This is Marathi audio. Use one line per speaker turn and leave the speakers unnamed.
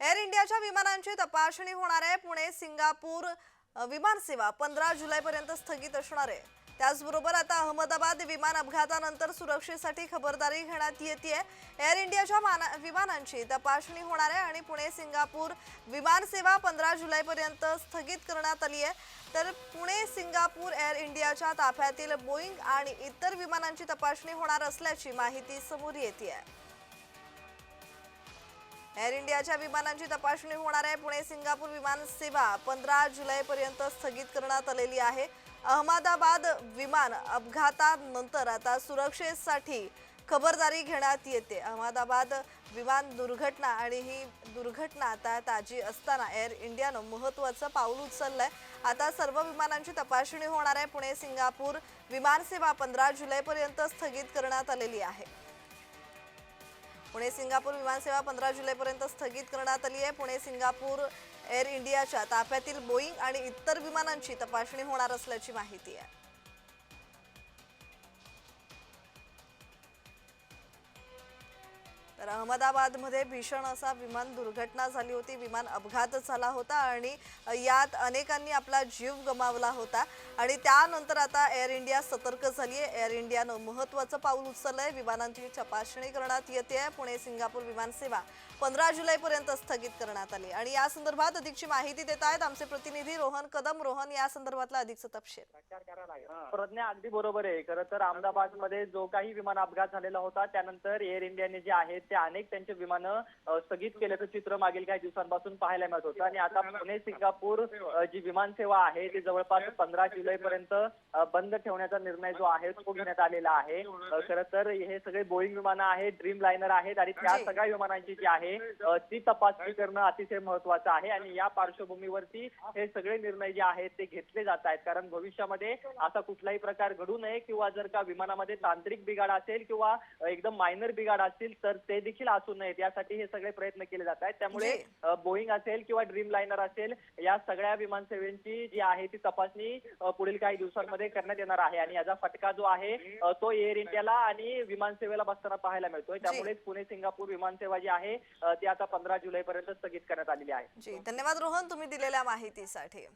एअर इंडियाच्या विमानांची तपासणी होणार आहे. पुणे सिंगापूर विमानसेवा पंधरा जुलैपर्यंत स्थगित असणार आहे. त्याचबरोबर आता अहमदाबाद विमान अपघातानंतर सुरक्षेसाठी खबरदारी घेण्यात येते एअर इंडियाच्या माना- विमानांची तपासणी होणार आहे आणि पुणे सिंगापूर विमानसेवा पंधरा जुलैपर्यंत स्थगित करण्यात आली आहे. तर पुणे सिंगापूर एअर इंडियाच्या ताफ्यातील बोईंग आणि इतर विमानांची तपासणी होणार असल्याची माहिती समोर येते आहे एअर इंडियाच्या विमानांची तपासणी होणार आहे. पुणे सिंगापूर विमान सेवा पंधरा जुलैपर्यंत स्थगित करण्यात आलेली आहे. अहमदाबाद विमान अपघातानंतर आता सुरक्षेसाठी खबरदारी घेण्यात येते. अहमदाबाद विमान दुर्घटना आणि ही दुर्घटना आता ताजी असताना एअर इंडियानं महत्त्वाचं पाऊल उचललंय. आता सर्व विमानांची तपासणी होणार आहे. पुणे सिंगापूर विमानसेवा पंधरा जुलैपर्यंत स्थगित करण्यात आलेली आहे. पुणे सिंगापूर विमानसेवा पंधरा जुलैपर्यंत स्थगित करण्यात आली आहे. पुणे सिंगापूर एअर इंडियाच्या ताफ्यातील बोईंग आणि इतर विमानांची तपासणी होणार असल्याची माहिती आहे. तर अहमदाबादमध्ये भीषण असा विमान दुर्घटना झाली होती. विमान अपघात झाला होता आणि यात अनेकांनी आपला जीव गमावला होता. आणि त्यानंतर आता एअर इंडिया सतर्क झाली आहे एअर इंडियानं महत्त्वाचं पाऊल उचललंय. विमानांची तपासणी करण्यात येते पुणे सिंगापूर विमानसेवा पंधरा जुलैपर्यंत स्थगित करण्यात आली. आणि या संदर्भात अधिकची माहिती देत आहेत आमचे प्रतिनिधी रोहन कदम. रोहन या संदर्भातला अधिकचा तपशील.
प्रज्ञा अगदी बरोबर आहे. खरं तर अहमदाबादमध्ये जो काही विमान अपघात झालेला होता त्यानंतर एअर इंडियाने जे आहेत ते अनेक त्यांचे विमानं स्थगित केल्याचं चित्र मागील काही दिवसांपासून पाहायला मिळत होतं. आणि आता पुणे सिंगापूर जी विमानसेवा आहे ती जवळपास पंधरा जुलै पर्यंत बंद ठेवण्याचा निर्णय जो आहे तो घेण्यात आलेला आहे. खरं तर हे सगळे बोईंग विमानं आहेत ड्रीम लायनर आहेत आणि त्या. सगळ्या विमानांची जी आहे ती तपासणी करणं अतिशय महत्वाचं आहे. आणि या पार्श्वभूमीवरती हे सगळे निर्णय जे आहेत ते घेतले जात आहेत. कारण भविष्यामध्ये असा कुठलाही प्रकार घडू नये किंवा जर का विमानामध्ये तांत्रिक बिघाड असेल किंवा एकदम मायनर बिघाड असतील तर ते देखील असू नयेत. यासाठी हे सगळे प्रयत्न केले जात आहेत. त्यामुळे बोईंग असेल किंवा ड्रीम लायनर असेल या सगळ्या विमानसेवेची जी आहे ती तपासणी पुढील काही दिवसांमध्ये करण्यात येणार आहे. आणि याचा फटका जो आहे तो एअर इंडियाला आणि विमानसेवेला बसताना पाहायला मिळतोय. त्यामुळे पुणे सिंगापूर विमानसेवा जी आहे ती आता पंधरा जुलैपर्यंत स्थगित करण्यात आलेली आहे.
धन्यवाद रोहन तुम्ही दिलेल्या माहितीसाठी.